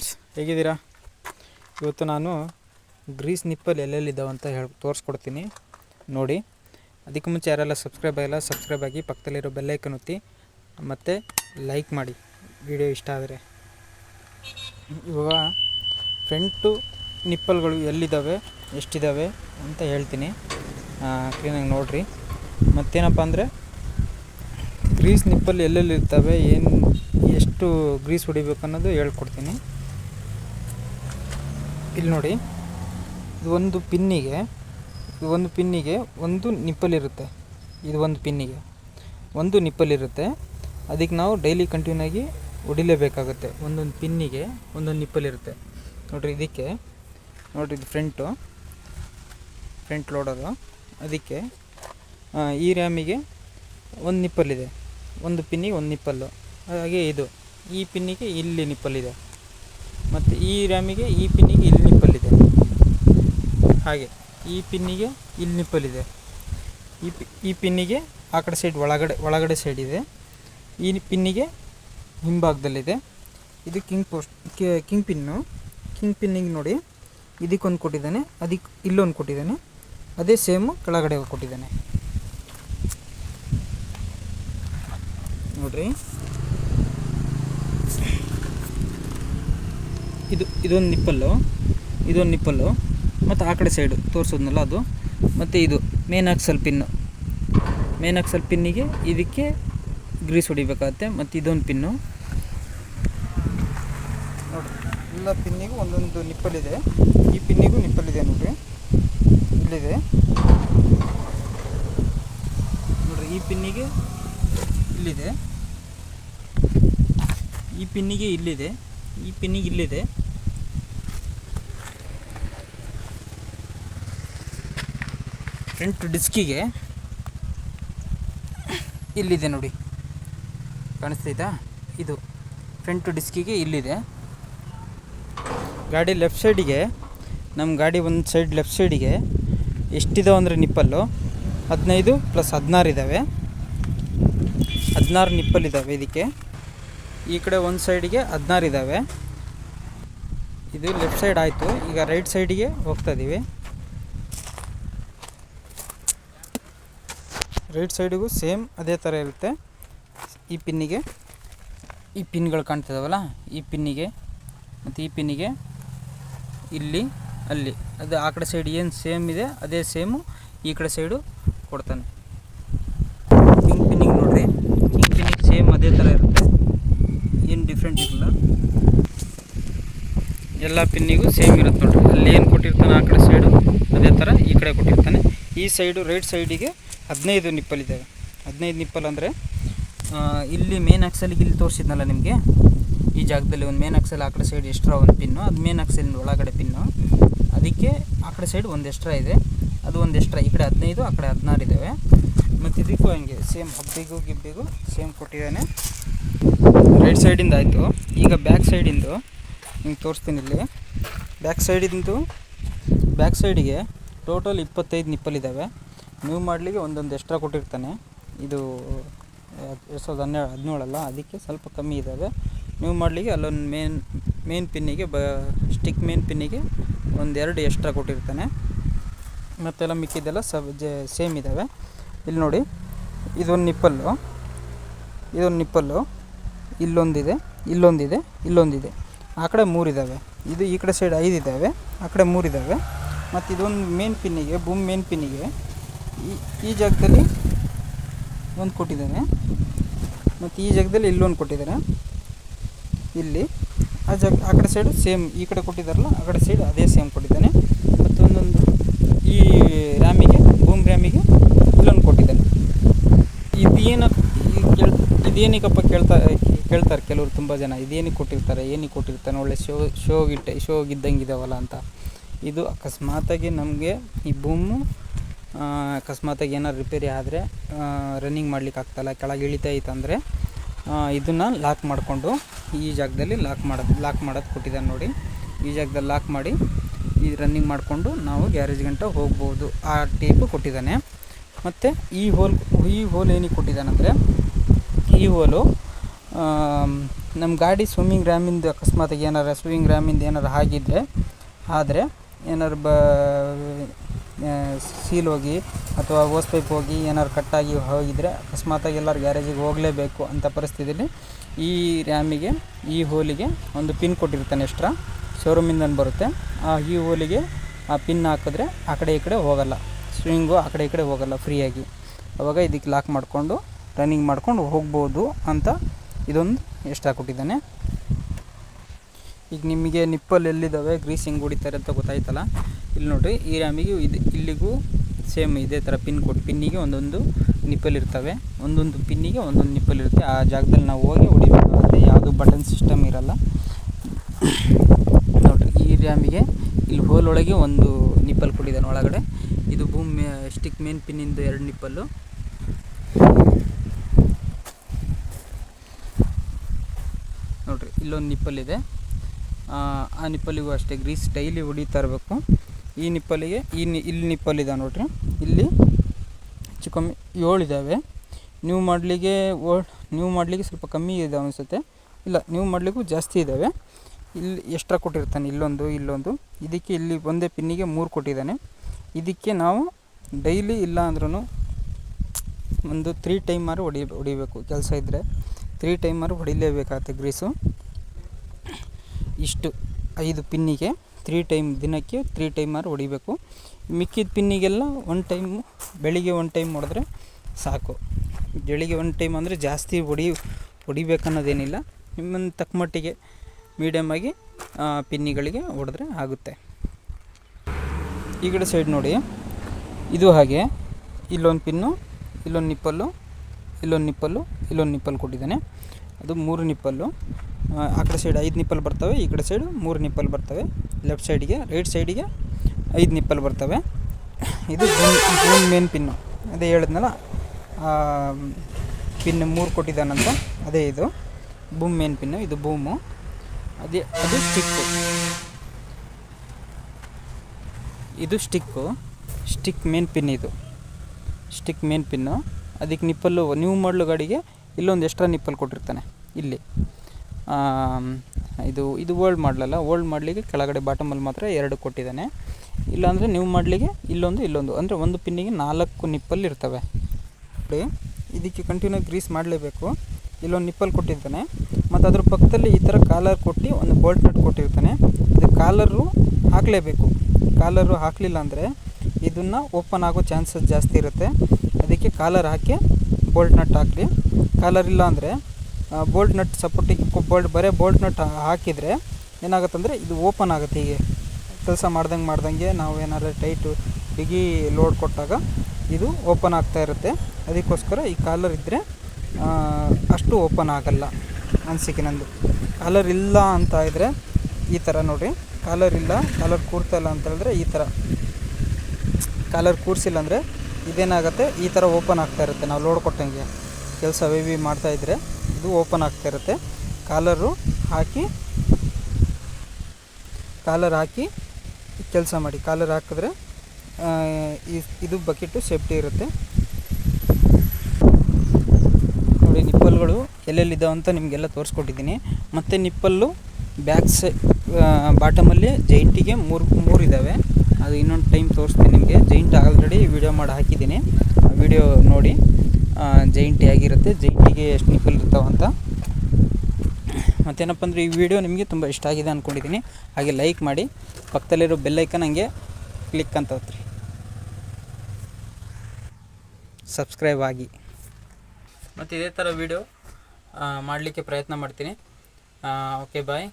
Friends ಹೇಗಿದ್ದೀರಾ? ಇವತ್ತು ನಾನು ಗ್ರೀಸ್ ನಿಪ್ಪಲ್ ಎಲ್ಲೆಲ್ಲಿದ್ದಾವೆ ಅಂತ ಹೇಳಿ, ತೋರಿಸ್ಕೊಡ್ತೀನಿ. ನೋಡಿ, ಅದಕ್ಕೆ ಮುಂಚೆ ಯಾರೆಲ್ಲ ಸಬ್ಸ್ಕ್ರೈಬ್ ಆಗಿಲ್ಲ, ಸಬ್ಸ್ಕ್ರೈಬ್ ಆಗಿ ಪಕ್ಕದಲ್ಲಿರೋ ಬೆಲ್ಲೈಕನ್ ಒತ್ತಿ, ಮತ್ತು ಲೈಕ್ ಮಾಡಿ, ವಿಡಿಯೋ ಇಷ್ಟ ಆದರೆ. ಇವಾಗ ಫ್ರಂಟು ನಿಪ್ಪಲ್ಗಳು ಎಲ್ಲಿದ್ದಾವೆ, ಎಷ್ಟಿದ್ದಾವೆ ಅಂತ ಹೇಳ್ತೀನಿ. ಕ್ಲೀನಾಗಿ ನೋಡಿರಿ. ಮತ್ತೇನಪ್ಪ ಅಂದರೆ, ಗ್ರೀಸ್ ನಿಪ್ಪಲ್ ಎಲ್ಲೆಲ್ಲಿರ್ತವೆ, ಏನು, ಎಷ್ಟು ಗ್ರೀಸ್ ಹೊಡಿಬೇಕು ಅನ್ನೋದು ಹೇಳ್ಕೊಡ್ತೀನಿ. ಇಲ್ಲಿ ನೋಡಿ. ಇದು ಒಂದು ಪಿನ್ನಿಗೆ, ಇದು ಒಂದು ಪಿನ್ನಿಗೆ ಒಂದು ನಿಪ್ಪಲ್ ಇರುತ್ತೆ ಇದು ಒಂದು ಪಿನ್ನಿಗೆ. ಒಂದು ನಿಪ್ಪಲ್ ಇರುತ್ತೆ ಅದಕ್ಕೆ ನಾವು ಡೈಲಿ ಕಂಟಿನ್ಯೂ ಆಗಿ ಹೊಡಿಲೇಬೇಕಾಗುತ್ತೆ. ಒಂದೊಂದು ಪಿನ್ನಿಗೆ ಒಂದೊಂದು ನಿಪ್ಪಲ್ ಇರುತ್ತೆ ನೋಡಿರಿ ಇದಕ್ಕೆ. ನೋಡಿರಿ ಇದು ಫ್ರಂಟು. ಫ್ರಂಟ್ ಲೋಡರು. ಅದಕ್ಕೆ ಈ ರ್ಯಾಮಿಗೆ ಒಂದು ನಿಪ್ಪಲ್ಲಿದೆ. ಒಂದು ಪಿನ್ನಿಗೆ ಒಂದು ನಿಪ್ಪಲ್ಲು. ಹಾಗೆ ಇದು. ಈ ಪಿನ್ನಿಗೆ ಇಲ್ಲಿ ನಿಪ್ಪಲ್ಲಿದೆ. ಮತ್ತು ಈ ರ್ಯಾಮಿಗೆ ಈ ಪಿನ್ನಿಗೆ ಇಲ್ಲಿ ಹಾಗೆ ಈ ಪಿನ್ನಿಗೆ ಇಲ್ಲಿ ನಿಪ್ಪಲ್ಲಿದೆ ಈ ಪಿ, ಈ ಪಿನ್ನಿಗೆ ಆ ಕಡೆ ಸೈಡ್ ಒಳಗಡೆ ಒಳಗಡೆ ಸೈಡ್ ಇದೆ. ಈ ಪಿನ್ನಿಗೆ ಹಿಂಭಾಗದಲ್ಲಿದೆ. ಇದು king post king pin king ಪಿನ್ನಿಗೆ ನೋಡಿ, ಇದಕ್ಕೊಂದು ಕೊಟ್ಟಿದ್ದಾನೆ ಅದಕ್ಕೆ ಇಲ್ಲೊಂದು ಕೊಟ್ಟಿದ್ದಾನೆ, ಅದೇ ಸೇಮು ಕೆಳಗಡೆ ಕೊಟ್ಟಿದ್ದಾನೆ. ನೋಡ್ರಿ. ಇದು, ಇದೊಂದು ನಿಪ್ಪಲ್ಲು ಇದೊಂದು ನಿಪ್ಪಲ್ಲು ಮತ್ತು ಆ ಕಡೆ ಸೈಡು ತೋರಿಸೋದ್ನಲ್ಲ ಅದು. ಮತ್ತು ಇದು main axle pin main axle ಪಿನ್ನಿಗೆ ಇದಕ್ಕೆ ಗ್ರೀಸ್ ಹೊಡಿಬೇಕಾಗತ್ತೆ. ಮತ್ತು ಇದೊಂದು ಪಿನ್ನು ನೋಡಿ, ಎಲ್ಲ ಪಿನ್ನಿಗೂ ಒಂದೊಂದು ನಿಪ್ಪಲಿದೆ ಈ ಪಿನ್ನಿಗೂ ನಿಪ್ಪಲಿದೆ ನೋಡಿರಿ. ಇಲ್ಲಿದೆ. ನೋಡಿರಿ, ಈ ಪಿನ್ನಿಗೆ ಇಲ್ಲಿದೆ. ಈ ಪಿನ್ನಿಗೆ ಇಲ್ಲಿದೆ. ಈ ಪಿನ್ನಿಗೆ ಇಲ್ಲಿದೆ. ಫ್ರಂಟ್ ಡಿಸ್ಕಿಗೆ ಇಲ್ಲಿದೆ ನೋಡಿ. ಕಾಣಿಸ್ತೈತಾ ಇದು ಫ್ರಂಟ್ ಡಿಸ್ಕಿಗೆ ಇಲ್ಲಿದೆ. ಗಾಡಿ ಲೆಫ್ಟ್ ಸೈಡಿಗೆ, ನಮ್ಮ ಗಾಡಿ ಒಂದು ಸೈಡ್ ಲೆಫ್ಟ್ ಸೈಡಿಗೆ ಎಷ್ಟಿದಾವೆ ಅಂದರೆ ನಿಪ್ಪಲ್ಲು. ಹದಿನೈದು ಪ್ಲಸ್ ಹದಿನಾರು ಇದ್ದಾವೆ ಹದಿನಾರು ನಿಪ್ಪಲ್ ಇದ್ದಾವೆ ಇದಕ್ಕೆ. ಈ ಕಡೆ ಒಂದು ಸೈಡಿಗೆ ಹದಿನಾರು ಇದ್ದಾವೆ ಇದು ಲೆಫ್ಟ್ ಸೈಡ್ ಆಯಿತು. ಈಗ ರೈಟ್ ಸೈಡಿಗೆ ಹೋಗ್ತಾ ಇದ್ದೀವಿ ರೈಟ್ ಸೈಡಿಗೂ ಸೇಮ್ ಅದೇ ಥರ ಇರುತ್ತೆ. ಈ ಪಿನ್ನಿಗೆ, ಈ ಪಿನ್ಗಳು ಕಾಣ್ತಿದಾವಲ್ಲ, ಈ ಪಿನ್ನಿಗೆ ಮತ್ತು ಈ ಪಿನ್ನಿಗೆ ಇಲ್ಲಿ, ಅಲ್ಲಿ. ಅದು ಆ ಕಡೆ ಸೈಡ್ ಏನು ಸೇಮ್ ಇದೆ, ಅದೇ ಸೇಮು ಈ ಕಡೆ ಸೈಡು ಕೊಡ್ತಾನೆ. ಕಿಂಗ್ ಪಿನ್ನಿಗೆ ನೋಡಿರಿ ಕಿಂಗ್ ಪಿನ್ನಿಗೆ ಸೇಮ್ ಅದೇ ಥರ ಇರುತ್ತೆ. ಏನು ಡಿಫ್ರೆಂಟ್ ಇರಲ್ಲ ಎಲ್ಲ ಪಿನ್ನಿಗೂ ಸೇಮ್ ಇರುತ್ತೆ ನೋಡಿರಿ. ಅಲ್ಲಿ ಏನು ಕೊಟ್ಟಿರ್ತಾನೆ ಆ ಕಡೆ ಸೈಡು ಅದೇ ಥರ ಈ ಕಡೆ ಕೊಟ್ಟಿರ್ತಾನೆ. ಈ ಸೈಡು ರೈಟ್ ಸೈಡಿಗೆ ಹದಿನೈದು ನಿಪ್ಪಲ್ ಇದ್ದಾವೆ ಹದಿನೈದು ನಿಪ್ಪಲ್ ಅಂದರೆ ಇಲ್ಲಿ ಮೇನ್ ಆಕ್ಸಲಿಗೆ ಇಲ್ಲಿ ತೋರಿಸಿದ್ನಲ್ಲ ನಿಮಗೆ? ಈ ಜಾಗದಲ್ಲಿ ಒಂದು ಮೇನ್ ಆಕ್ಸಲ್ ಆ ಕಡೆ ಸೈಡ್ ಎಕ್ಸ್ಟ್ರಾ ಒಂದು ಪಿನ್ನು ಅದು ಮೇನ್ ಆಕ್ಸಲಿನ ಒಳಗಡೆ ಪಿನ್ನು ಅದಕ್ಕೆ ಆ ಕಡೆ ಸೈಡ್ ಒಂದು ಎಕ್ಸ್ಟ್ರಾ ಇದೆ. ಅದು ಒಂದು ಎಕ್ಸ್ಟ್ರಾ ಈ ಕಡೆ ಹದಿನೈದು, ಆ ಕಡೆ ಹದಿನಾರು ಇದ್ದಾವೆ. ಮತ್ತು ಇದಕ್ಕೂ ಹಂಗೆ ಸೇಮ್ ಹಬ್ಬಿಗೂ ಗಿಬ್ಬಿಗೂ ಸೇಮ್ ಕೊಟ್ಟಿದ್ದಾನೆ. ರೈಟ್ ಸೈಡಿಂದ ಆಯಿತು. ಈಗ ಬ್ಯಾಕ್ ಸೈಡಿಂದು ನಿಮ್ಗೆ ತೋರಿಸ್ತೀನಿ ಇಲ್ಲಿ. ಬ್ಯಾಕ್ ಸೈಡಿಂದು ಬ್ಯಾಕ್ ಸೈಡಿಗೆ ಟೋಟಲ್ ಇಪ್ಪತ್ತೈದು ನಿಪ್ಪಲಿದ್ದಾವೆ ನ್ಯೂ ಮಾಡಲಿಗೆ ಒಂದೊಂದು ಎಕ್ಸ್ಟ್ರಾ ಕೊಟ್ಟಿರ್ತಾನೆ. ಇದು ಎರಡು ಸಾವಿರದ ಹನ್ನೆರಡು ಹದಿನೇಳಲ್ಲ, ಅದಕ್ಕೆ ಸ್ವಲ್ಪ ಕಮ್ಮಿ ಇದ್ದಾವೆ ನ್ಯೂ ಮಾಡಲಿಗೆ ಅಲ್ಲೊಂದು ಮೇನ್ ಮೇನ್ ಪಿನ್ನಿಗೆ ಬ ಸ್ಟಿಕ್ ಮೇನ್ ಪಿನ್ನಿಗೆ ಒಂದೆರಡು ಎಕ್ಸ್ಟ್ರಾ ಕೊಟ್ಟಿರ್ತಾನೆ. ಮತ್ತೆಲ್ಲ ಮಿಕ್ಕಿದ್ದೆಲ್ಲ ಸಬ್, ಜೆ ಸೇಮ್ ಇದ್ದಾವೆ ಇಲ್ಲಿ ನೋಡಿ, ಇದೊಂದು ನಿಪ್ಪಲ್ಲು ಇದೊಂದು ನಿಪ್ಪಲ್ಲು ಇಲ್ಲೊಂದಿದೆ ಇಲ್ಲೊಂದಿದೆ ಇಲ್ಲೊಂದಿದೆ. ಆ ಕಡೆ ಮೂರಿದ್ದಾವೆ ಇದು ಈ ಕಡೆ ಸೈಡ್ ಐದು ಇದ್ದಾವೆ ಆ ಕಡೆ ಮೂರಿದ್ದಾವೆ ಮತ್ತು ಇದೊಂದು ಮೇನ್ ಪಿನ್ನಿಗೆ ಬೂಮ್ ಮೇನ್ ಪಿನ್ನಿಗೆ ಈ ಜಾಗದಲ್ಲಿ ಒಂದು ಕೊಟ್ಟಿದ್ದಾನೆ. ಮತ್ತು ಈ ಜಾಗದಲ್ಲಿ ಇಲ್ಲೊಂದು ಕೊಟ್ಟಿದ್ದಾರೆ ಇಲ್ಲಿ ಆ ಜಾಗ ಆ ಕಡೆ ಸೈಡು ಸೇಮ್ ಈ ಕಡೆ ಕೊಟ್ಟಿದ್ದಾರಲ್ಲ ಆ ಕಡೆ ಸೈಡ್ ಅದೇ ಸೇಮ್ ಕೊಟ್ಟಿದ್ದಾನೆ. ಮತ್ತು ಒಂದೊಂದು ಈ ರ್ಯಾಮಿಗೆ ಬೂಮ್ ರ್ಯಾಮಿಗೆ ಇಲ್ಲೊಂದು ಕೊಟ್ಟಿದ್ದಾನೆ. ಇದೇನ ಇದೇನಿಕಪ್ಪ ಕೇಳ್ತಾ ಕೇಳ್ತಾರೆ ಕೆಲವರು ತುಂಬ ಜನ ಇದೇನಿಗೆ ಕೊಟ್ಟಿರ್ತಾರೆ ಏನಕ್ಕೆ ಕೊಟ್ಟಿರ್ತಾನೆ ಒಳ್ಳೆ ಶೋ ಶೋಗಿಟ್ಟೆ ಶೋಗಿದ್ದಂಗೆ ಇದಾವಲ್ಲ ಅಂತ. ಇದು ಅಕಸ್ಮಾತಾಗಿ ನಮಗೆ ಈ ಆ, ಅಕಸ್ಮಾತಾಗಿ ಏನಾರು ರಿಪೇರಿ ಆದರೆ ರನ್ನಿಂಗ್ ಮಾಡ್ಲಿಕ್ಕೆ ಆಗ್ತಾಯಿಲ್ಲ ಕೆಳಗೆ ಇಳಿತಾ ಇತ್ತಂದರೆ ಇದನ್ನು ಲಾಕ್ ಮಾಡಿಕೊಂಡು ಈ ಜಾಗದಲ್ಲಿ ಲಾಕ್ ಮಾಡೋದು ಲಾಕ್ ಮಾಡೋದು ಕೊಟ್ಟಿದ್ದಾನೆ ನೋಡಿ. ಈ ಜಾಗದಲ್ಲಿ ಲಾಕ್ ಮಾಡಿ ಈ ರನ್ನಿಂಗ್ ಮಾಡಿಕೊಂಡು ನಾವು ಗ್ಯಾರೇಜ್ ಗಂಟ ಹೋಗ್ಬೋದು. ಆ ಟೇಪು ಕೊಟ್ಟಿದ್ದಾನೆ. ಮತ್ತು ಈ ಹೋಲ್ ಈ ಹೋಲ್ ಏನಿಗೆ ಕೊಟ್ಟಿದ್ದಾನಂದರೆ, ಈ ಹೋಲು ನಮ್ಮ ಗಾಡಿ ಸ್ವಿಮ್ಮಿಂಗ್ ರ್ಯಾಮಿಂದ ಅಕಸ್ಮಾತಾಗಿ ಏನಾರು ಸ್ವಿಮ್ಮಿಂಗ್ ರ್ಯಾಮಿಂದ ಏನಾರು ಆಗಿದ್ದರೆ ಆದರೆ ಏನಾರು ಬ ಸೀಲ್ ಹೋಗಿ ಅಥವಾ ಓಸ್ ಪೈಪ್ ಹೋಗಿ ಏನಾದ್ರು ಕಟ್ಟಾಗಿ ಹೋಗಿದ್ದರೆ ಅಕಸ್ಮಾತಾಗಿ ಎಲ್ಲರೂ ಗ್ಯಾರೇಜಿಗೆ ಹೋಗಲೇಬೇಕು ಅಂಥ ಪರಿಸ್ಥಿತಿಯಲ್ಲಿ ಈ ರ್ಯಾಮಿಗೆ ಈ ಹೋಲಿಗೆ ಒಂದು ಪಿನ್ ಕೊಟ್ಟಿರ್ತಾನೆ ಎಕ್ಸ್ಟ್ರಾ ಶೋರೂಮಿಂದ ಬರುತ್ತೆ. ಆ ಈ ಹೋಲಿಗೆ ಆ ಪಿನ್ ಹಾಕಿದ್ರೆ ಆ ಕಡೆ ಈ ಕಡೆ ಹೋಗಲ್ಲ. ಸ್ವಿಂಗು ಆ ಕಡೆ ಈ ಕಡೆ ಹೋಗಲ್ಲ ಫ್ರೀಯಾಗಿ ಅವಾಗ ಇದಕ್ಕೆ ಲಾಕ್ ಮಾಡಿಕೊಂಡು ರನ್ನಿಂಗ್ ಮಾಡ್ಕೊಂಡು ಹೋಗ್ಬೋದು ಅಂತ ಇದೊಂದು ಎಷ್ಟು ಕೊಟ್ಟಿದ್ದಾನೆ. ಈಗ ನಿಮಗೆ ನಿಪ್ಪಲ್ಲಿ ಎಲ್ಲಿದ್ದಾವೆ? ಗ್ರೀಸಿಂಗ್ ಹೊಡಿತಾರೆ ಅಂತ ಗೊತ್ತಾಯ್ತಲ್ಲ? ಇಲ್ಲಿ ನೋಡಿರಿ ಈ ರ್ಯಾಮಿಗೆ ಇದು ಇಲ್ಲಿಗೂ ಸೇಮ್ ಇದೇ ಥರ ಪಿನ್ ಕೊಟ್ಟು ಪಿನ್ನಿಗೆ ಒಂದೊಂದು ನಿಪ್ಪಲ್ ಇರ್ತವೆ. ಒಂದೊಂದು ಪಿನ್ನಿಗೆ ಒಂದೊಂದು ನಿಪ್ಪಲ್ ಇರುತ್ತೆ. ಆ ಜಾಗದಲ್ಲಿ ನಾವು ಹೋಗಿ ಹೊಡಿಬೇಕಾಗುತ್ತೆ ಯಾವುದು ಬಟನ್ ಸಿಸ್ಟಮ್ ಇರಲ್ಲ. ನೋಡಿರಿ ಈ ರ್ಯಾಮಿಗೆ ಇಲ್ಲಿ ಹೋಲ್ ಒಳಗೆ ಒಂದು ನಿಪ್ಪಲ್ ಕೊಟ್ಟಿದ್ದಾನೆ ಒಳಗಡೆ. ಇದು ಭೂಮಿ ಸ್ಟಿಕ್ ಮೇನ್ ಪಿನ್ನಿಂದ ಎರಡು ನಿಪ್ಪಲ್ಲು. ನೋಡಿರಿ ಇಲ್ಲೊಂದು ನಿಪ್ಪಲ್ ಇದೆ. ಆ, ಆ ನಿಪ್ಪಲಿಗೂ ಅಷ್ಟೇ ಗ್ರೀಸ್ ಡೈಲಿ ಹೊಡಿತಾ ಇರಬೇಕು ಈ ನಿಪ್ಪಲಿಗೆ, ಈ ನಿ, ಇಲ್ಲಿ ನಿಪ್ಪಲ್ ಇದೆ ನೋಡಿರಿ. ಇಲ್ಲಿ ಹೆಚ್ಚು ಕಮ್ಮಿ ಏಳು ಇದ್ದಾವೆ ನೀವು ಮಾಡಲಿಗೆ ಓ, ನೀವು ಮಾಡಲಿಕ್ಕೆ ಸ್ವಲ್ಪ ಕಮ್ಮಿ ಇದೆ ಅನಿಸುತ್ತೆ. ಇಲ್ಲ, ನೀವು ಮಾಡಲಿಕ್ಕೂ ಜಾಸ್ತಿ ಇದ್ದಾವೆ ಇಲ್ಲಿ ಎಕ್ಸ್ಟ್ರಾ ಕೊಟ್ಟಿರ್ತಾನೆ, ಇಲ್ಲೊಂದು ಇಲ್ಲೊಂದು. ಇದಕ್ಕೆ ಇಲ್ಲಿ ಒಂದೇ ಪಿನ್ನಿಗೆ ಮೂರು ಕೊಟ್ಟಿದ್ದಾನೆ. ಇದಕ್ಕೆ ನಾವು ಡೈಲಿ ಇಲ್ಲ ಅಂದ್ರೂ ಒಂದು ತ್ರೀ ಟೈಮಾರು ಹೊಡಿ, ಹೊಡಿಬೇಕು. ಕೆಲಸ ಇದ್ದರೆ ತ್ರೀ ಟೈಮಾರು ಹೊಡಿಲೇಬೇಕಾಗುತ್ತೆ ಗ್ರೀಸು. ಇಷ್ಟು, ಐದು ಪಿನ್ನಿಗೆ. ತ್ರೀ ಟೈಮ್ ದಿನಕ್ಕೆ ತ್ರೀ ಟೈಮಾರು ಹೊಡಿಬೇಕು. ಮಿಕ್ಕಿದ ಪಿನ್ನಿಗೆಲ್ಲ ಒನ್ ಟೈಮು ಬೆಳಿಗ್ಗೆ ಒನ್ ಟೈಮ್ ಹೊಡೆದ್ರೆ ಸಾಕು. ಬೆಳಿಗ್ಗೆ ಒನ್ ಟೈಮ್ ಅಂದರೆ ಜಾಸ್ತಿ ಹೊಡಿ, ಹೊಡಿಬೇಕನ್ನೋದೇನಿಲ್ಲ. ನಿಮ್ಮನ್ನು ತಕ್ಕ ಮಟ್ಟಿಗೆ ಮೀಡಿಯಮಾಗಿ ಪಿನ್ನಿಗಳಿಗೆ ಹೊಡೆದ್ರೆ ಆಗುತ್ತೆ. ಈ ಕಡೆ ಸೈಡ್ ನೋಡಿ. ಇದು ಹಾಗೆ. ಇಲ್ಲೊಂದು ಪಿನ್ನು ಇಲ್ಲೊಂದು ನಿಪ್ಪಲ್ಲು ಇಲ್ಲೊಂದು ನಿಪ್ಪಲ್ಲು ಇಲ್ಲೊಂದು ನಿಪ್ಪಲ್ ಕೊಟ್ಟಿದ್ದಾನೆ. ಅದು ಮೂರು ನಿಪ್ಪಲ್ಲು ಆ ಕಡೆ ಸೈಡ್ ಐದು ನಿಪ್ಪಲ್ ಬರ್ತವೆ, ಈ ಕಡೆ ಸೈಡು ಮೂರು ನಿಪ್ಪಲ್ ಬರ್ತವೆ. ಲೆಫ್ಟ್ ಸೈಡಿಗೆ ರೈಟ್ ಸೈಡಿಗೆ ಐದು ನಿಪ್ಪಲ್ ಬರ್ತವೆ. ಇದು ಜೂನ್ ಮೇನ್ ಪಿನ್ನು ಅದೇ ಹೇಳಿದ್ನಲ್ಲ ಪಿನ್ ಮೂರು ಕೊಟ್ಟಿದ್ದಾನಂತ ಅದೇ ಇದು. ಬೂಮ್ ಮೇನ್ ಪಿನ್ನು ಇದು ಬೂಮು ಅದೇ, ಅದು ಸ್ಟಿಕ್ಕು ಇದು ಸ್ಟಿಕ್ಕು ಸ್ಟಿಕ್ ಮೇನ್ ಪಿನ್ ಇದು. ಸ್ಟಿಕ್ ಮೇನ್ ಪಿನ್ನು ಅದಕ್ಕೆ ನಿಪ್ಪಲ್ಲು ನ್ಯೂ ಮಾಡಲು ಗಾಡಿಗೆ ಇಲ್ಲೊಂದು ಎಕ್ಸ್ಟ್ರಾ ನಿಪ್ಪಲ್ ಕೊಟ್ಟಿರ್ತಾನೆ, ಇಲ್ಲಿ. ಇದು ಇದು ಓಲ್ಡ್ ಮಾಡಲಲ್ಲ ಓಲ್ಡ್ ಮಾಡಲಿಗೆ ಕೆಳಗಡೆ ಬಾಟಮಲ್ಲಿ ಮಾತ್ರ ಎರಡು ಕೊಟ್ಟಿದ್ದಾನೆ. ಇಲ್ಲಾಂದರೆ ನ್ಯೂ ಮಾಡಲಿಗೆ ಇಲ್ಲೊಂದು ಇಲ್ಲೊಂದು. ಅಂದರೆ ಒಂದು ಪಿನ್ನಿಗೆ ನಾಲ್ಕು ನಿಪ್ಪಲ್ಲಿ ಇರ್ತವೆ. ನೋಡಿ, ಇದಕ್ಕೆ ಕಂಟಿನ್ಯೂ ಗ್ರೀಸ್ ಮಾಡಲೇಬೇಕು. ಇಲ್ಲೊಂದು ನಿಪ್ಪಲ್ ಕೊಟ್ಟಿರ್ತಾನೆ ಮತ್ತು ಅದ್ರ ಪಕ್ಕದಲ್ಲಿ ಈ ಥರ ಕಾಲರ್ ಕೊಟ್ಟು ಒಂದು ಬೋಲ್ಟ್ ನಟ್ ಕೊಟ್ಟಿರ್ತಾನೆ. ಇದು ಕಾಲರು ಹಾಕಲೇಬೇಕು. ಕಾಲರು ಹಾಕಲಿಲ್ಲ ಅಂದರೆ ಇದನ್ನು ಓಪನ್ ಆಗೋ ಚಾನ್ಸಸ್ ಜಾಸ್ತಿ ಇರುತ್ತೆ. ಅದಕ್ಕೆ ಕಾಲರ್ ಹಾಕಿ ಬೋಲ್ಟ್ ನಟ್ ಹಾಕಲಿ. ಕಾಲರ್ ಇಲ್ಲ ಅಂದರೆ ಬೋಲ್ಟ್ ನಟ್ ಸಪೋರ್ಟಿಗೆ ಬೋಲ್ಟ್ ಬರೀ ಬೋಲ್ಟ್ ನಟ್ ಹಾಕಿದರೆ ಏನಾಗುತ್ತಂದರೆ ಇದು ಓಪನ್ ಆಗುತ್ತೆ ಹೀಗೆ. ಕೆಲಸ ಮಾಡ್ದಂಗೆ ಮಾಡ್ದಂಗೆ ನಾವು ಏನಾದರೂ ಟೈಟು ಬಿಗಿ ಲೋಡ್ ಕೊಟ್ಟಾಗ ಇದು ಓಪನ್ ಆಗ್ತಾ ಇರುತ್ತೆ. ಅದಕ್ಕೋಸ್ಕರ ಈ ಕಾಲರ್ ಇದ್ದರೆ ಅಷ್ಟು ಓಪನ್ ಆಗಲ್ಲ ಅನಿಸಿಕೆ ನಂದು ಕಾಲರ್ ಇಲ್ಲ ಅಂತ ಇದ್ದರೆ ಈ ಥರ ನೋಡಿರಿ ಕಾಲರ್ ಇಲ್ಲ, ಕಾಲರ್ ಕೂರ್ತಾ ಇಲ್ಲ ಅಂತ ಹೇಳಿದ್ರೆ ಈ ಥರ ಕಾಲರ್ ಕೂರಿಸಿಲ್ಲ ಅಂದರೆ ಇದೇನಾಗುತ್ತೆ, ಈ ಥರ ಓಪನ್ ಆಗ್ತಾ ಇರುತ್ತೆ. ನಾವು ಲೋಡ್ ಕೊಟ್ಟಂಗೆ. ಕೆಲಸ ವೇವಿ ಮಾಡ್ತಾ ಇದ್ದರೆ ಇದು ಓಪನ್ ಆಗ್ತಾ ಇರುತ್ತೆ. ಕಾಲರು ಹಾಕಿ, ಕಾಲರ್ ಹಾಕಿ ಕೆಲಸ ಮಾಡಿ. ಕಾಲರ್ ಹಾಕಿದ್ರೆ ಇದು ಬಕೆಟು ಸೇಫ್ಟಿ ಇರುತ್ತೆ. ನೋಡಿ, ನಿಪ್ಪಲ್ಗಳು ಎಲ್ಲೆಲ್ಲಿದ್ದಾವೆ ಅಂತ ನಿಮಗೆಲ್ಲ ತೋರಿಸ್ಕೊಟ್ಟಿದ್ದೀನಿ. ಮತ್ತು ನಿಪ್ಪಲ್ಲು ಬ್ಯಾಕ್ ಸೈ ಬಾಟಮಲ್ಲಿ ಜೈಂಟಿಗೆ ಮೂರು ಮೂರು ಇದ್ದಾವೆ. ಅದು ಇನ್ನೊಂದು ಟೈಮ್ ತೋರಿಸ್ತೀನಿ ನಿಮಗೆ. ಜೈಂಟ್ ಆಲ್ರೆಡಿ ವಿಡಿಯೋ ಮಾಡಿ ಹಾಕಿದ್ದೀನಿ. ಆ ವಿಡಿಯೋ ನೋಡಿ. ಜೈಂಟಿ ಆಗಿರುತ್ತೆ. ಜೈಂಟಿಗೆ ಎಷ್ಟು ನಿಪ್ಪಲ್ ಇರ್ತಾವಂತ ಮತ್ತೇನಪ್ಪ ಅಂದರೆ ಈ ವಿಡಿಯೋ ನಿಮಗೆ ತುಂಬ ಇಷ್ಟ ಆಗಿದೆ ಅಂದ್ಕೊಂಡಿದ್ದೀನಿ ಹಾಗೆ ಲೈಕ್ ಮಾಡಿ. ಪಕ್ಕದಲ್ಲಿರೋ ಬೆಲ್ಲೈಕನ್ ಹಂಗೆ ಕ್ಲಿಕ್ ಅಂತ ಹೋತ್ರಿ ಸಬ್ಸ್ಕ್ರೈಬ್ ಆಗಿ. ಮತ್ತು ಇದೇ ಥರ ವಿಡಿಯೋ ಮಾಡಲಿಕ್ಕೆ ಪ್ರಯತ್ನ ಮಾಡ್ತೀನಿ. Okay bye